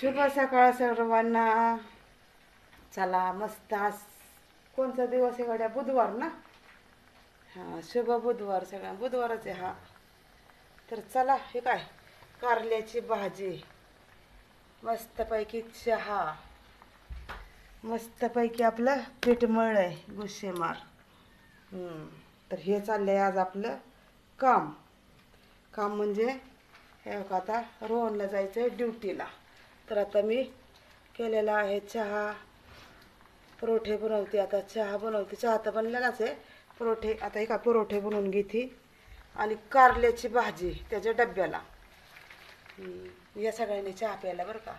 शुभ सकाळ सर्वांना. चला मस्त आज कोणचा दिवस आहे गड्या? बुधवार ना? हां शुभ बुधवार सगळ्या. बुधवारच आहे हा. तर चला हे काय? कारल्याची भाजी. मस्तपैकी चहा. मस्तपैकी आपलं पीठ मळ आहे गुस्सेमार तर हे चाललं आहे आज आपलं काम. काम म्हणजे हे आता रोहनला जायचं आहे ड्युटीला. तर आता मी केलेला आहे चहा. परोठे बनवते आता. चहा बनवते. चहा तर बनलेलाच आहे परोठे आता एका परोठे बनवून घेते. आणि कारल्याची भाजी त्याच्या डब्याला. या सगळ्यांनी चहा प्यायला बरं का.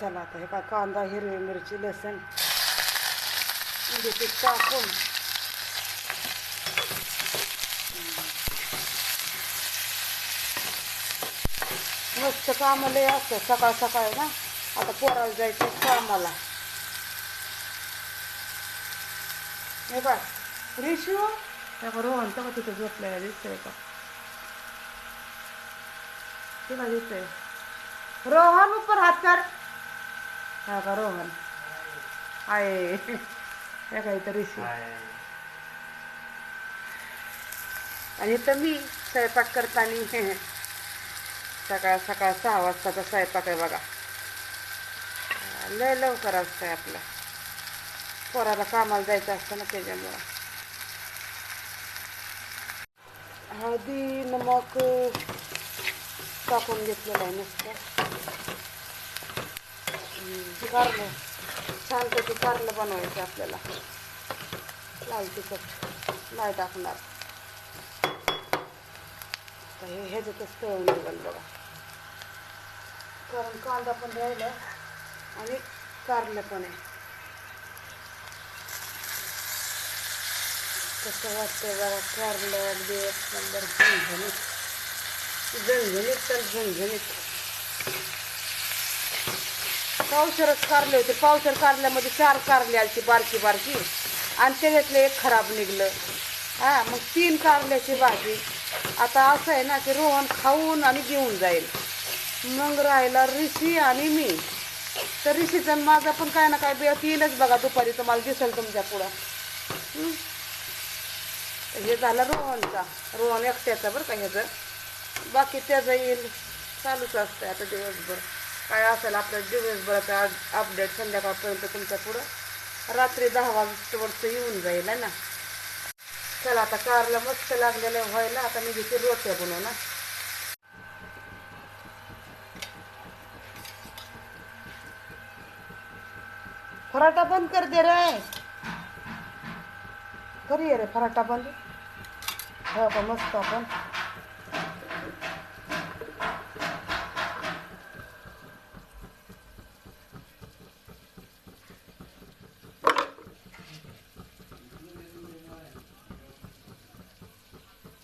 चला आता हे का कांदा हिरवी मिरची लसण. म्हणजे ते टाकून मस्त काम लय असतं सकाळ सकाळ ना? आता पोराला जायचं कामाला. हे काय रिशू? का रोहन तर का तिथं झोपलेला दिसतोय का तिला दिसतोय. रोहन उपर हात कर. हा का रोहन? आहे. हे काय इथं रिशू? आणि इथं मी स्वयंपाक करताना. सकाळ सकाळ सहा वाजताचा स्वयंपाक आहे बघा. लय लवकर असतंय आपलं. पोराला कामाला जायचं असतं ना त्याच्यामुळं. हळदी नमक टाकून घेतलेलं आहे नुसतं. हम्म, कारलं. छानपैकी कारलं बनवायचं आपल्याला. लाल तिखट. नाही टाकणार. तर हे ह्याच्यातच तळून निघाल बघा. कारण कांदा पण राहिला आणि कारलं पण आहे. कसं वाटतं बघा कारलं अगदी एक नंबर झणझणीत. झणझणीत तर झणझणीत. पावसरच कारले होते. पावसर कारल्यामध्ये चार कारले आलती बारकी बारकी. आणि त्याच्यातलं एक खराब निघलं. हां मग तीन कारल्याची भाजी. आता असं आहे ना की रोहन खाऊन आणि घेऊन जाईल. मग राहिला ऋषी आणि मी. तर ऋषीचं माझा पण काय ना काय बेत येईलच बघा दुपारी तुम्हाला दिसेल तुमच्या पुढं. हे? झालं रोहनचा. रोहन एकट्याचा बरं का ह्याचं. बाकी त्याचं येईल. चालूच असतं आता दिवसभर. काय असेल आपल्या दिवसभराचा अपडेट संध्याकाळपर्यंत तुमच्या पुढं. रात्री दहा वाजतावरचं येऊन जाईल ना. चला आता कारला मस्त लागलेलं व्हायला. आता मी घेते रोट्या ना फराटा बंद कर दे रे. करूया रे फराटा बंद. हो का मस्त आपण.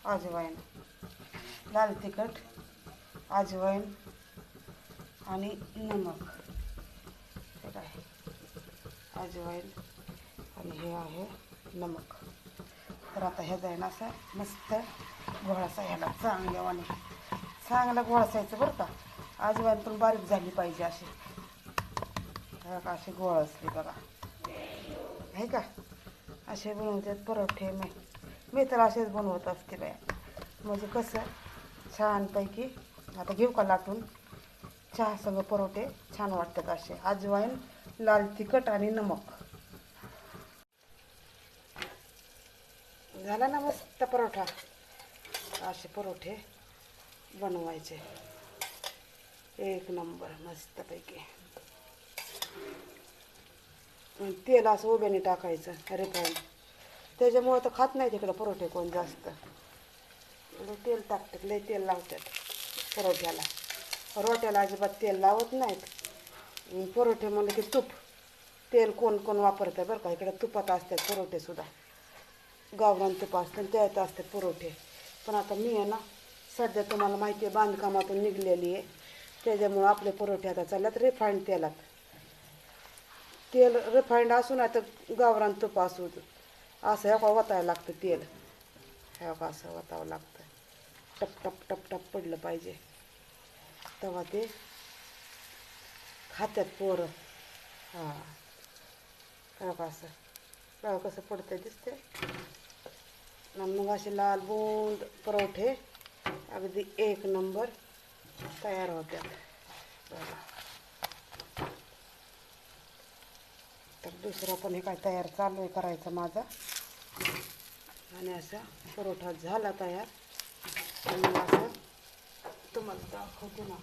अजवाईन लाल तिखट अजवाईन आणि नमक हे काय अजवाईन आणि हे आहे नमक. तर आता हे जाईन असं मस्त घोळासा ह्याला चांगल्यावाने चांगला घोळसायचं बरं का. अजवाईन पण बारीक झाली पाहिजे अशी. का अशी गोळ असली बघा. आहे का? असे बनवतात परोठे मी. मी तर असेच बनवत असते बाया म्हणजे कसं छानपैकी आता घेऊ का लाटून? चहा सगळं परोठे छान वाटतात असे. अजवाईन लाल तिखट आणि नमक. झाला ना मस्त परोठा? असे परोठे बनवायचे. एक नंबर मस्तपैकी. तेल असं उभ्याने टाकायचं रिफाईन. त्याच्यामुळं तर खात नाही तिकडं परोठे कोण जास्त. तेल टाकतात लय तेल लावतात परोठ्याला. रोट्याला अजिबात तेल लावत नाहीत. परोठे म्हणलं की तूप. तेल कोण कोण वापरतं बरं का? इकडं तुपात असतात परोठेसुद्धा गावरान तूप असतं आणि त्यात असतात परोठे पण आता मी आहे ना सध्या तुम्हाला माहिती आहे बांधकामातून निघलेली आहे. त्याच्यामुळं आपले परोठे आता चालल्यात रिफाईंड तेलात. तेल रिफाईंड असू ना तर गावरान तूप असू असं ह्या का वतायला लागतं तेल. ह्या का असं वतावं लागतं. टप टप टप टप पडलं पाहिजे. तेव्हा ते खात्यात पोरं. हां. काय का असं? बघा कसं पडतं दिसते आणि मग असे लाल बोंड परोठे. अगदी एक नंबर तयार होत्यात. बघा. तर दुसरा पण हे काय तयार चालू आहे करायचा माझा. आणि असा परोठा झाला तयार. आणि असं तुम्हाला दाखवते ना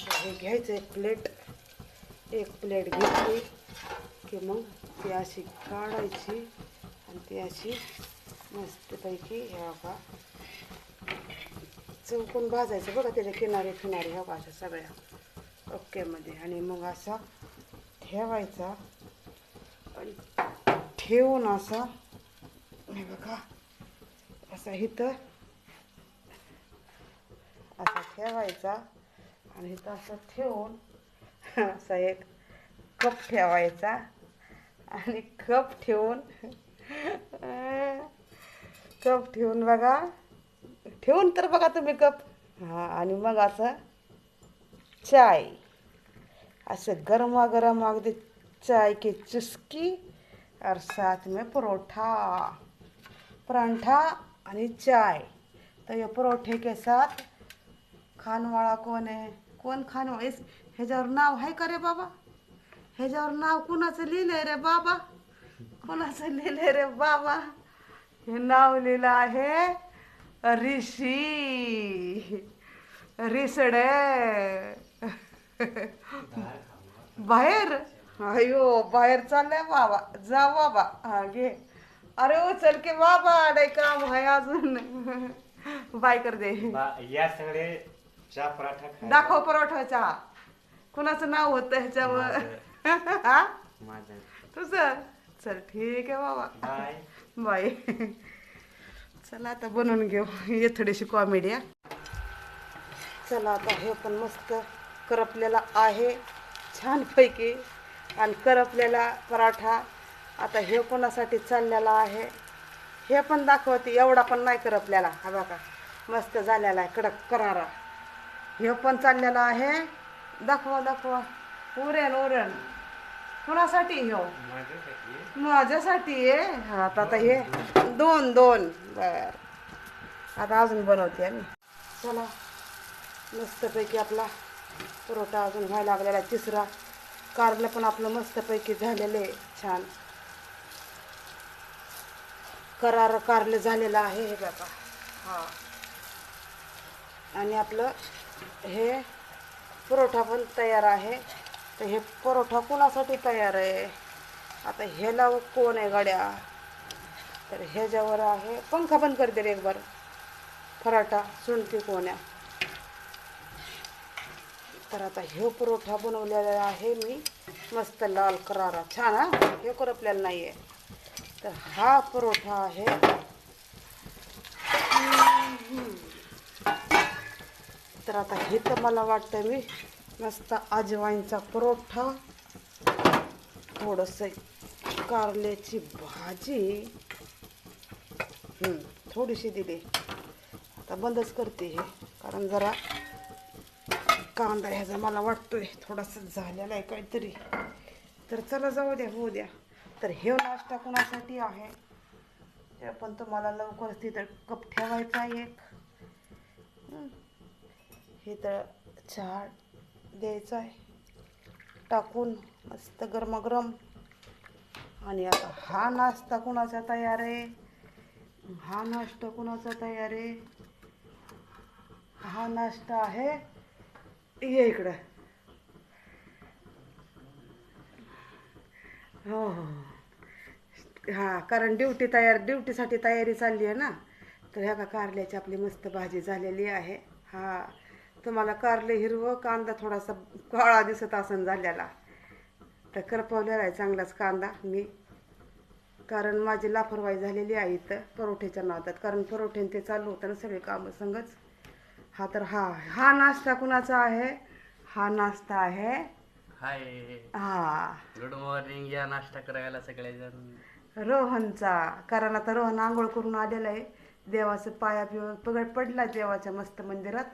तर हे घ्यायचं एक प्लेट एक प्लेट घेतली की मग ती अशी काढायची आणि ती अशी मस्तपैकी ह्या का चौकून भाजायचं बघा त्याच्या किनारे किनारे ह्या का अशा सगळ्या ओकेमध्ये आणि मग असा ठेवायचा आणि ठेवून असा हे बघा असा इथं असा ठेवायचा. आणि इथं असं ठेवून असा एक कप ठेवायचा आणि कप ठेवून कप ठेवून बघा. ठेवून तर बघा तुम्ही कप. हां आणि मग असं चाय. असं गरमागरम अगदी चाय की चुस्की और साथ में परोठा. परांठा आणि चाय. तर ये परोठे के साथ खानवाळा कोण आहे? कोण खान इस ह्याच्यावर नाव आहे का रे बाबा? ह्याच्यावर नाव कुणाचं लिहिलंय रे बाबा? कुणाचं लिहिलंय रे बाबा? हे नाव लिहिलं आहे ऋषी. रिसडे. बाहेर? अयो बाहेर चाललंय बाबा. जा बाबा हा घे. अरे उचल की बाबा नाही काम आहे अजून. बाय कर दे. बा- या सगळे चहा पराठा खायला. दाखव परोठाचा कुणाचं नाव होतं ह्याच्यावर? हा? माझं. तुझं? चल ठीक आहे बाबा. बाय. बाय. चला आता बनवून घेऊ. ये थोडीशी कॉमेडी हा चला आता हे पण मस्त करपलेला आहे. छानपैकी. आणि करपलेला पराठा. आता हे कोणासाठी चाललेला आहे? हे पण दाखवते. एवढा पण नाही करपलेला. हा बघा. मस्त झालेला आहे. कडक करारा. हे पण चाललेला आहे. दाखवा दाखवा. उरण उरण कोणासाठी हो? माझ्यासाठी माझ्यासाठी आहे. हा आता आता हे दोन दोन. बर. आता अजून बनवते आम्ही. चला. मस्तपैकी आपला पुरवठा अजून व्हायला लागलेला आहे. तिसरा कारलं पण आपलं मस्तपैकी झालेलं आहे. छान. करार कारलं झालेलं आहे हे बघा. हा. आणि आपलं हे परोठा पण तयार आहे. तर हे परोठा कोणासाठी तयार आहे? आता ह्याला कोण आहे गाड्या? तर ह्याच्यावर आहे. पंखा बंद कर रे एक बार पराठा सुनती कोण्या? तर आता हे परोठा बनवलेला आहे मी. मस्त लाल करारा. छान हा? हे करपलेला नाही आहे तर हा परोठा आहे. तर आता हे तर मला वाटतं मी मस्त अजवाईंचा परोठा थोडंसं कारल्याची भाजी. थोडीशी दिली. आता बंदच करते हे कारण जरा कांदा ह्याचा मला वाटतोय थोडासा झालेला आहे काहीतरी. तर चला जाऊ द्या होऊ द्या. तर हे नाश्ता कोणासाठी आहे? ते पण तुम्हाला लवकरच तिथं कप ठेवायचा एक. हे तर चहा द्यायचा आहे. टाकून मस्त गरमागरम. आणि आता हा नाश्ता कुणाचा तयार आहे? हा नाश्ता कुणाचा तयार आहे? हा नाश्ता आहे ये इकडं. हो हो. हो. हां कारण ड्युटी तयार ड्युटीसाठी तयारी चालली आहे ना. तर ह्या का कारल्याची आपली मस्त भाजी झालेली आहे. हा तुम्हाला कारले हिरवं कांदा थोडासा काळा दिसत असन झालेला. तर करपवलेला आहे चांगलाच कांदा. मी कारण माझी लापरवाही झालेली आहे इथं परोठ्याच्या नावात. कारण परोठ्याने ते चालू होतं ना सगळे कामं संगच. हा तर हा हा नाश्ता कुणाचा आहे? हा नाश्ता आहे हाय. हा. गुड मॉर्निंग या नाश्ता करायला सगळेजण. रोहनचा. कारण आता रोहन आंघोळ करून आलेला आहे. देवाचं पाया पिव पगड पडला देवाच्या मस्त मंदिरात.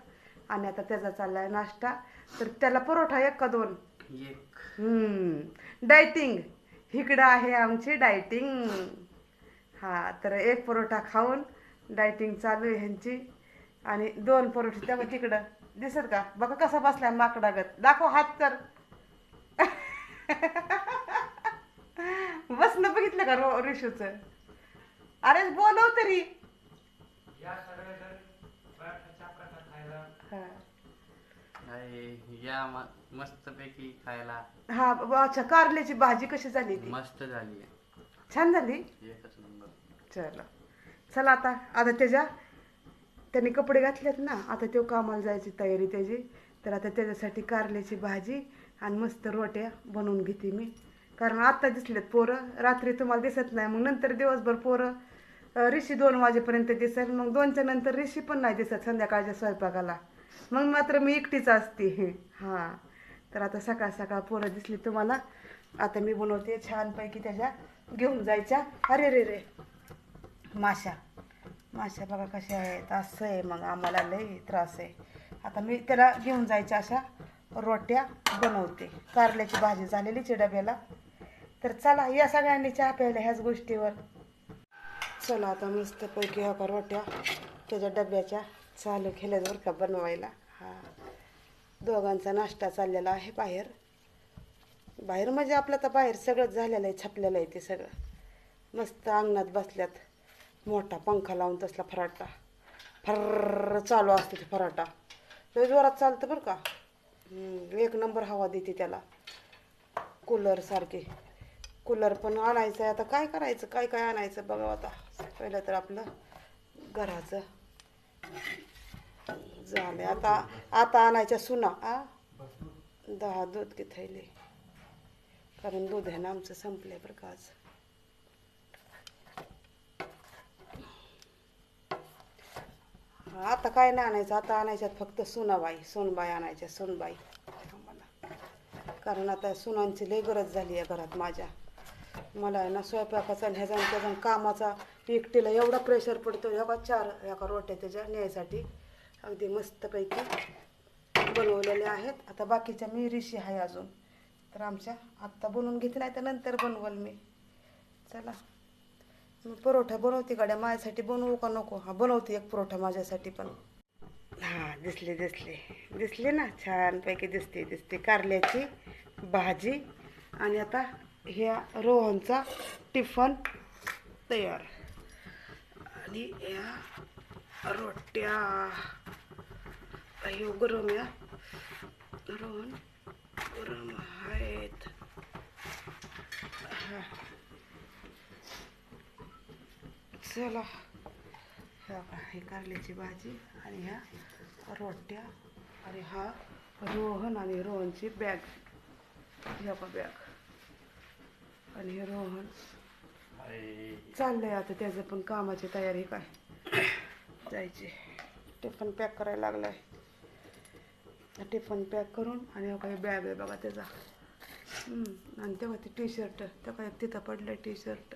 आणि आता त्याचा चाललाय नाश्ता. तर त्याला परोठा एक का दोन? हम्म. डायटिंग इकडं आहे आमची डायटिंग हा तर एक परोठा खाऊन डायटिंग चालू आहे ह्यांची. आणि दोन परोठे तेव्हा तिकडं. दिसत का? बघा कसा बसलाय माकडागत दाखव हात कर बसणं बघितलं का रो रिशूच? अरे बोलव तरी हा. आहे, या म- मस्तपैकी खायला. हा ब- अच्छा कारल्याची भाजी कशी झाली ती? मस्त झाली छान झाली? एकच नंबर. चला. चला आता आता त्याच्या त्याने कपडे घातलेत ना आता तो कामाला जायची तयारी त्याची. तर आता त्याच्यासाठी कारल्याची भाजी आणि मस्त रोट्या बनवून घेते मी. कारण आत्ता दिसलेत पोरं रात्री तुम्हाला दिसत नाही मग नंतर दिवसभर पोरं अं, ऋषी दोन वाजेपर्यंत दिसेल मग दोनच्या नंतर ऋषी पण नाही दिसत संध्याकाळच्या स्वयंपाकाला. मग मात्र मी एकटीच असते. हां. तर आता सकाळ सकाळ पोरं दिसली तुम्हाला. आता मी बनवते छानपैकी त्याच्या घेऊन जायच्या. अरे रे रे. माशा. माशा बघा कशा आहेत. असं आहे मग आम्हाला लय त्रास आहे. आता मी त्याला घेऊन जायच्या अशा रोट्या बनवते. कारल्याची भाजी झालेलीच आहे डब्याला. तर चला या सगळ्यांनी चहा प्यायला ह्याच गोष्टीवर. चला आता मस्तपैकी हो का रोट्या त्याच्या डब्याच्या चालू केलं बरं का बनवायला. हा. दोघांचा नाश्ता चाललेला आहे बाहेर. बाहेर म्हणजे आपलं तर बाहेर सगळंच झालेलं आहे छापलेलं आहे ते सगळं. मस्त अंगणात बसल्यात. मोठा पंखा लावून तसला फराटा. फर्र चालू असतो ते फराटा. लय जोरात चालतं बरं का. एक नंबर हवा देते त्याला. कूलर सारखे. कूलर पण आणायचं आहे आता काय करायचं? काय काय आणायचं? बघा आता. पहिलं तर आपलं घराचं. झालं. आता आता आणायच्या सुना. आ? दहा दूध की थैले कारण दूध आहे ना आमचं संपले बरं का आज. आता काय नाही आणायचं. आता आणायच्यात फक्त सुनाबाई सोनबाई आणायच्या सोनबाई. कारण आता सुनांची लई गरज झाली आहे घरात माझ्या. मला आहे ना स्वयंपाकाचा आणि ह्याचा त्याचा कामाचा. एकटीला एवढा प्रेशर पडतो. ह्या चार एका रोट्या त्याच्या न्यायसाठी. अगदी मस्तपैकी बनवलेले आहेत. आता बाकीच्या मी रिशी आहे अजून. तर आमच्या आत्ता बनवून घेते नाही तर नंतर बनवल मी. चला. मी परोठा बनवते गाड्या. माझ्यासाठी बनवू का नको? हा बनवते एक परोठा माझ्यासाठी पण. हा दिसले दिसले. दिसले ना? छानपैकी दिसते दिसते. कारल्याची भाजी. आणि आता ह्या रोहनचा टिफन तयार. आणि या रोट्या. Ayo, गरम या रोहन गरम आहेत हा. चला. ह्या बघा, कारल्याची भाजी आणि ह्या रोट्या आणि हा रोहन आणि रोहनची बॅग ह्या का बॅग आणि हे रोहन. आहे. चाललंय आता त्याचं पण कामाची तयारी काय. जायची. ते पण पॅक करायला लागलाय. टिफन पॅक करून आणि काही बॅग आहे बघा त्याचा. हम्म, आणि तेव्हा ते टी शर्ट तेव्हा एक तिथं पडलं टी शर्ट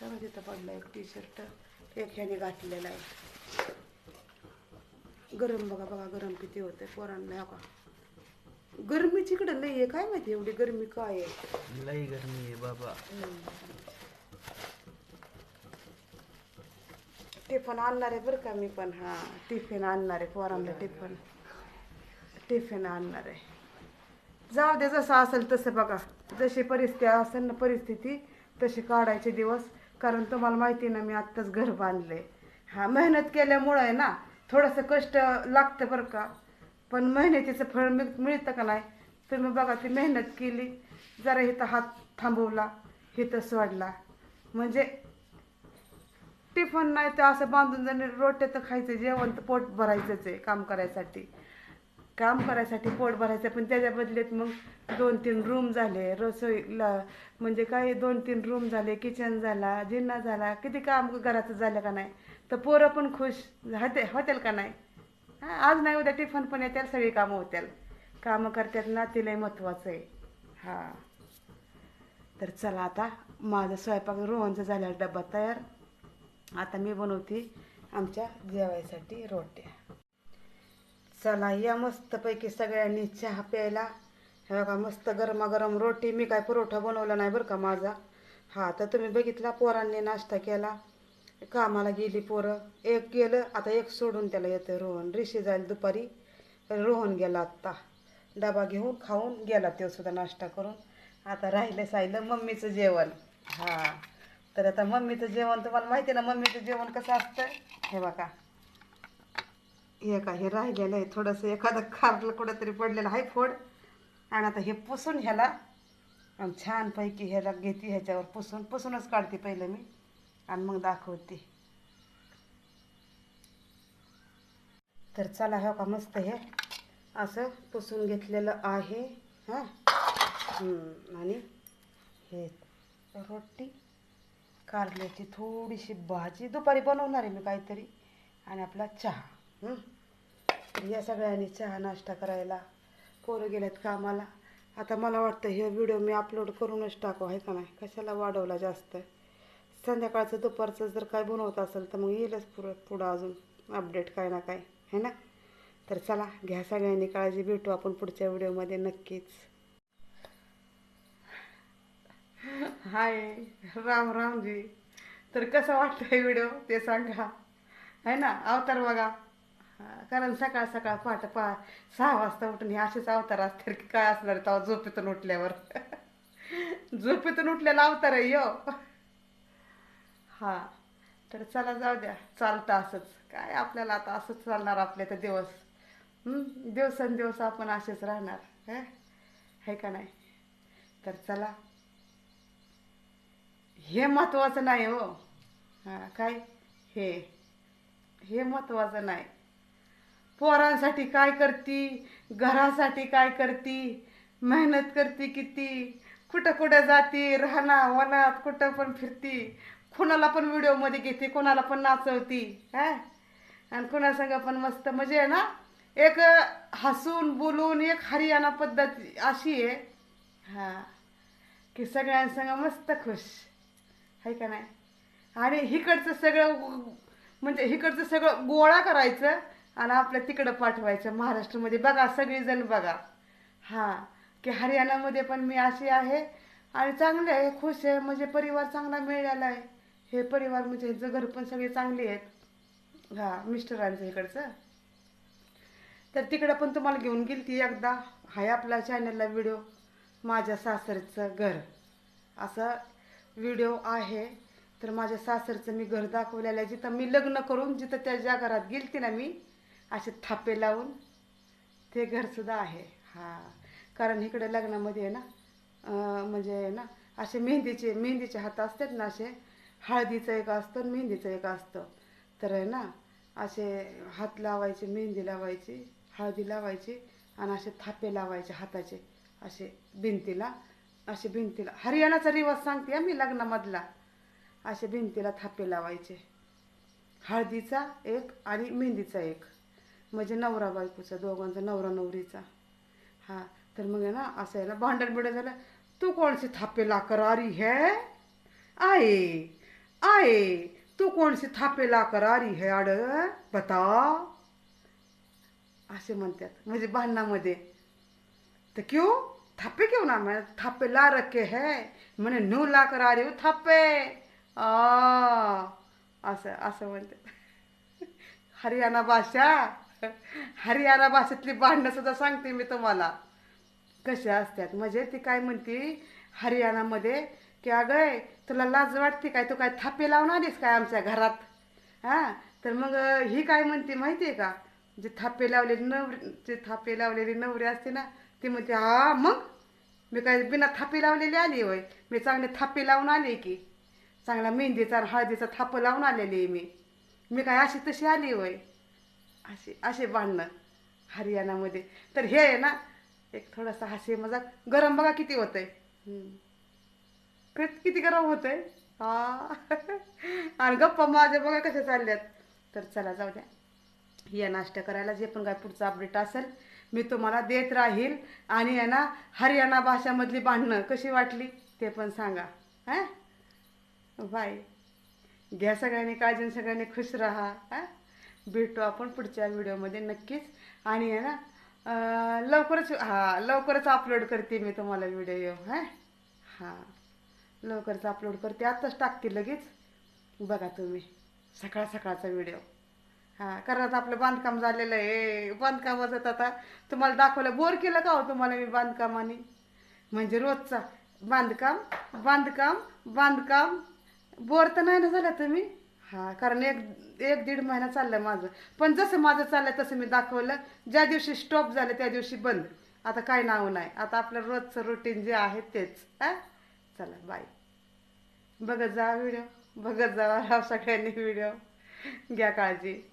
तेव्हा तिथं पडलं एक टी शर्ट एक ह्याने घातलेला आहे गरम बघा बघा गरम किती होते पोरांना हो का? गरमीची इकडं लई आहे काय माहिती एवढी गरमी काय आहे? लई गरमी आहे बाबा. टिफन आणणार आहे बरं का मी पण हां टिफिन आणणार आहे पोरांना टिफन. टिफिन आणणार आहे. जाऊ दे जसं असेल तसं बघा. जशी परिस्थिती असेल ना परिस्थिती तशी काढायचे दिवस. कारण तुम्हाला माहिती आहे ना मी आत्ताच घर बांधले हा मेहनत केल्यामुळं आहे ना थोडंसं कष्ट लागतं बरं का. पण मेहनतीचं फळ मिळ मिळतं का नाही? तुम्ही बघा ती मेहनत केली जरा इथं हात थांबवला इथं सोडला. म्हणजे टिफन नाही तर असं बांधून जाणे रोट्या तर खायचं जेवण तर पोट भरायचंच आहे काम करायसाठी. काम करायसाठी पोट भरायचं पण त्याच्या बदलेत मग दोन तीन रूम झाले. रसोईला म्हणजे काय दोन तीन रूम झाले किचन झाला जिन्ना झाला किती काम घराचं झालं का नाही? तर पोरं पण खुश. होते होतील का नाही? हां आज नाही उद्या टिफन पण येतील सगळी कामं होतील. कामं करतात ना तिलाही महत्त्वाचं आहे. हां. तर चला आता माझा स्वयंपाक रोहनचा झाल्यावर डबा तयार. आता मी बनवते आमच्या जेवायसाठी रोट्या. चला या मस्तपैकी सगळ्यांनी चहा प्यायला. हे बघा मस्त गरमागरम रोटी. मी काय पुरवठा बनवला नाही बरं का माझा? हा तर तुम्ही बघितला पोरांनी नाश्ता केला. कामाला गेली पोरं. एक गेलं आता एक सोडून त्याला येतं रोहन. रिशी जाईल दुपारी. रोहन गेला आत्ता. डबा घेऊन खाऊन गेला तो सुद्धा नाश्ता करून. आता राहिलं साहिलं मम्मीचं जेवण. हा तर आता मम्मीचं जेवण तुम्हाला माहिती आहे ना मम्मीचं जेवण कसं असतं? हे बघा. हे का हे राहिलेलं आहे. थोडंसं एखादं खारलं कुठंतरी पडलेलं आहे फोड. आणि आता हे पुसून ह्याला आणि छानपैकी ह्याला घेते ह्याच्यावर पुसून. पुसूनच काढते पहिलं मी. आणि मग दाखवते. तर चला हो का मस्त हे. असं पुसून घेतलेलं आहे. हां? आणि हे रोटी कारल्याची थोडीशी भाजी. दुपारी बनवणार आहे मी काहीतरी. आणि आपला चहा. तर या सगळ्यांनी चहा नाश्ता करायला. पोरं गेल्यात कामाला. आता मला वाटतं हे व्हिडिओ मी अपलोड करूनच टाकू आहे का नाही? कशाला वाढवला जास्त? संध्याकाळचं दुपारचं जर काय बनवत असेल तर मग येईलच पुढं पुढं अजून अपडेट काय ना काय है ना? तर चला घ्या सगळ्यांनी काळजी भेटू आपण पुढच्या व्हिडिओमध्ये नक्कीच. हाय राम रामजी. तर कसं वाटतं हे व्हिडिओ ते सांगा. है ना? अवतार बघा. कारण सकाळ सकाळ पहाटे पहा सहा वाजता उठून हे असेच अवतार असतात की काय असणार तेव्हा झोपेतून उठल्यावर. झोपेतून उठलेला अवतार आहे यो. हा तर चला जाऊ द्या चालतं असंच. काय आपल्याला आता असंच चालणार आपले तर दिवस? दिवसेंदिवस आपण असेच राहणार हे? है का नाही? तर चला. हे महत्वाचं नाही हो. हां काय? हे. हे महत्वाचं नाही. पोरांसाठी काय करती? घरासाठी काय करती? मेहनत करती किती? कुठं कुठं जाती? राहणा वनात कुठं पण फिरती. कुणाला पण व्हिडिओमध्ये घेते कोणाला पण नाचवती हा? आणि कुणासंग पण मस्त म्हणजे आहे ना? एक हसून बोलून एक हरियाणा पद्धत अशी आहे. हा. की सगळ्यांसंग मस्त खुश. आहे का नाही? आणि हिकडचं सगळं म्हणजे हिकडचं सगळं गोळा करायचं. आणि आपल्या तिकडं पाठवायचं महाराष्ट्रामध्ये. बघा सगळीजण बघा. हां की हरियाणामध्ये पण मी अशी आहे. आणि चांगले आहे खुश आहे. म्हणजे परिवार चांगला मिळाला आहे. हे परिवार म्हणजे ह्याचं घर पण सगळे चांगले आहेत. हां मिस्टरांचं इकडचं. तर तिकडं पण तुम्हाला घेऊन गेली ती एकदा. हाय आपला चॅनलला व्हिडिओ माझ्या सासरचं घर. असं व्हिडिओ आहे. तर माझ्या सासरचं मी घर दाखवलेलं आहे. जिथं मी लग्न करून जिथं त्या ज्या घरात गेलती ना मी असे थापे लावून ते घरसुद्धा आहे. हा. कारण इकडे लग्नामध्ये आहे ना म्हणजे ना असे मेहंदीचे मेहंदीचे हात असतात ना असे हळदीचं एक असतं आणि मेहंदीचं एक असतं. तर आहे ना असे हात लावायचे मेहंदी लावायची हळदी लावायची आणि असे थापे लावायचे हाताचे असे भिंतीला असे भिंतीला. हरियाणाचा रिवाज सांगते मी लग्नामधला. असे भिंतीला थापे लावायचे. हळदीचा एक आणि मेहंदीचा एक. म्हणजे नवरा बायकोचा दोघांचा नवरा नवरीचा. हा तर मग आहे ना असं आहे ना भांडण बिडं झालं तू कोणसे थापे लाकर आरी है? आये आये तू कोणसे थापे लाकर आरी है आड? बता असे म्हणतात म्हणजे भांडणामध्ये. तर क्यों? थापे क्यों ना मैं थापे ला रखे है. म्हणे नू ला कर हो थापे. आ असं असं म्हणते हरियाणा भाषा. हरियाणा भाषेतली भांडणं सुद्धा सांगते मी तुम्हाला. कशा असतात म्हणजे ती काय म्हणते हरियाणामध्ये की अगं तुला लाज वाटते काय? तू काय थापे लावून आलीस काय आमच्या घरात? हां? तर मग ही काय म्हणते माहिती आहे का? जे थापे लावलेली नवरी जे थापे लावलेली नवरी असते ना ती म्हणते हा मग? मी काय बिना थापी लावलेली आली होय? मी चांगले थापे लावून आले की? चांगला मेहंदीचा हळदीचा थापं लावून आलेली आहे मी. मी काय अशी तशी आली होय? असे असे भांडणं हरियाणामध्ये. तर हे आहे ना एक थोडासा हसे मजाक. गरम बघा किती होत आहे कित- किती गरम होतंय. हा आणि गप्पा माझ्या बघा कशा चालल्यात. तर चला जाऊ द्या. या नाश्ता करायला जे पण काय पुढचं अपडेट असेल मी तुम्हाला देत राहील. आणि आहे ना हरियाणा भाषामधली भांडणं कशी वाटली ते पण सांगा. हां? बाय. घ्या सगळ्यांनी काळजी आणि सगळ्यांनी खुश राहा. हां? भेटू आपण पुढच्या व्हिडिओमध्ये नक्कीच. आणि आहे ना लवकरच हां लवकरच अपलोड करते मी तुम्हाला व्हिडिओ हां? हां. लवकरच अपलोड करते. आत्ताच टाकते लगेच. बघा तुम्ही. सकाळ सकाळचा व्हिडिओ हां कारण आता आपलं बांधकाम झालेलं आहे. बांधकामाचं आता तुम्हाला दाखवलं. बोर केलं का हो तुम्हाला मी बांधकामाने? म्हणजे रोजचा बांधकाम बांधकाम बांधकाम. बोर तर नाही ना झालं तुम्ही? हा कारण एक एक दीड महिना चाललं माझं. पण जसं माझं चाललं तसं मी दाखवलं. ज्या दिवशी स्टॉप झालं त्या दिवशी बंद. आता काय नाव नाही. आता आपलं रोजचं रुटीन जे आहे तेच. हा? चला बाय बघत जा व्हिडिओ बघत जा सगळ्यांनी व्हिडिओ घ्या काळजी.